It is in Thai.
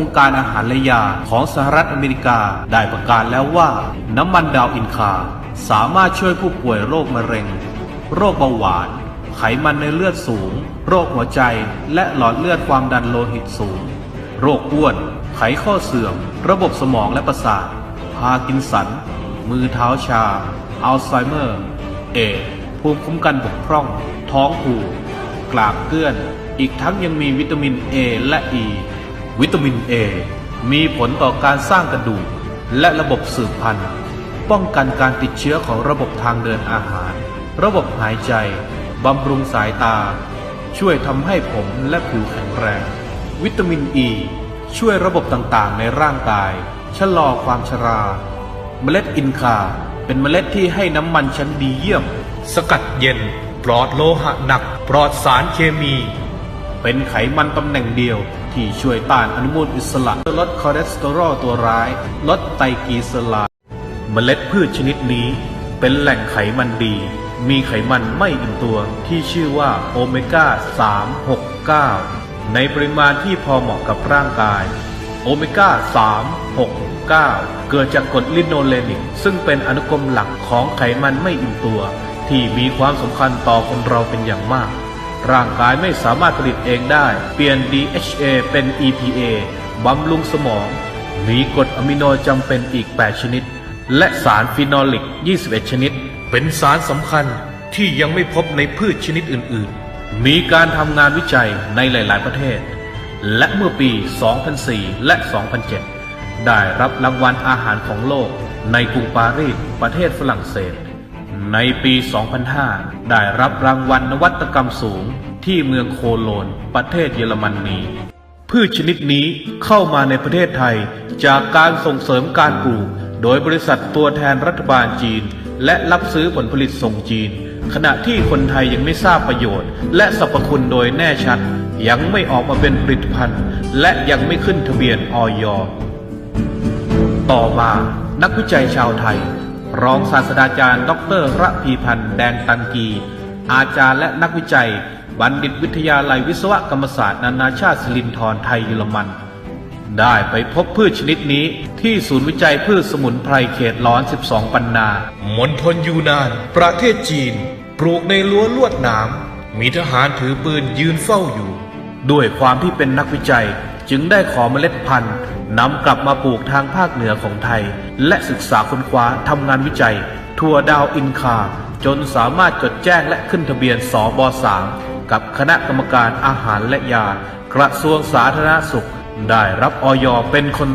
องค์การอาหารและยาของสหรัฐอเมริกาได้ประกาศแล้วว่า น้ำมันดาวอินคา สามารถช่วยผู้ป่วยโรคมะเร็ง โรคเบาหวาน ไขมันในเลือดสูง โรคหัวใจและหลอดเลือดความดันโลหิตสูง โรคอ้วน ไขข้อเสื่อม ระบบสมองและประสาทพาร์กินสัน มือเท้าชา อัลไซเมอร์ เอดภูมิคุ้มกันบกพร่อง ท้องผูกกลากเกลื่อน อีกทั้งยังมีวิตามิน A และ E วิตามิน A มีผลต่อการสร้างกระดูก และระบบสืบพันธุ์ ป้องกันการติดเชื้อของระบบทางเดินอาหาร ระบบหายใจ บำรุงสายตา ช่วยทำให้ผมและผิวแข็งแรง วิตามิน E ช่วยระบบต่างๆ ในร่างกาย ชะลอความชรา เมล็ดอินคา เป็นเมล็ดที่ให้น้ำมันชั้นดีเยี่ยม สกัดเย็น ปลอดโลหะหนัก ปลอดสารเคมี เป็นไขมันตำแหน่งเดียว ที่ช่วยต้านอนุมูลอิสระลดคอเลสเตอรอลตัวร้าย ลดไตรกลีเซอไรด์เมล็ดพืชชนิดนี้ เป็นแหล่งไขมันดี มีไขมันไม่อิ่มตัวที่ชื่อว่าโอเมก้า 3 6 9 ในปริมาณที่พอเหมาะกับร่างกาย โอเมก้า 3 6 9 เกิดจากกรดลิโนเลนิก ซึ่งเป็นอนุกรมหลักของไขมันไม่อิ่มตัว ที่มีความสำคัญต่อคนเราเป็นอย่างมาก ร่างกายไม่สามารถผลิตเองได้ เปลี่ยน DHA เป็น EPA บำรุงสมอง มีกรดอะมิโนจำเป็นอีก 8 ชนิด และสารฟีนอลิก 21 ชนิด เป็นสารสำคัญที่ยังไม่พบในพืชชนิดอื่น ๆ มีการทำงานวิจัยในหลาย ๆ ประเทศ และเมื่อปี 2004 และ 2007 ได้รับรางวัลอาหารของโลกในกรุงปารีสประเทศฝรั่งเศส ในปี 2005 ได้รับรางวัลนวัตกรรมสูงที่เมืองโคโลน ประเทศเยอรมนนี พืชชนิดนี้เข้ามาในประเทศไทย จากการส่งเสริมการปลูก โดยบริษัทตัวแทนรัฐบาลจีน และรับซื้อผลผลิตส่งจีน ขณะที่คนไทยยังไม่ทราบประโยชน์ และสรรพคุณโดยแน่ชัด ยังไม่ออกมาเป็นผลิตภัณฑ์ และยังไม่ขึ้นทะเบียนออยต่อมานักวิจัยชาวไทย รองศาสตราจารย์ ดรระพีพันธ์แดงตันกี อาจารย์และนักวิจัย บัณฑิตวิทยาลัยวิศวกรรมศาสตร์นานาชาติสิรินธรไทยเยอรมัน ได้ไปพบพืชชนิดนี้ที่ศูนย์วิจัยพืชสมุนไพรเขตร้อน 12 ปันนามณฑลยูนาน ประเทศจีน ปลูกในรั้วลวดหนามมีทหารถือปืนยืนเฝ้าอยู่ ด้วยความที่เป็นนักวิจัยจึงได้ขอเมล็ดพันธุ์ นำกลับมาปลูกทางภาคเหนือของไทย และศึกษาค้นคว้าทำงานวิจัย ทัวดาวอินคา จนสามารถจดแจ้งและขึ้นทะเบียนสบ3กับคณะกรรมการอาหารและยา กระทรวงสาธารณสุข ได้รับออยเป็นคน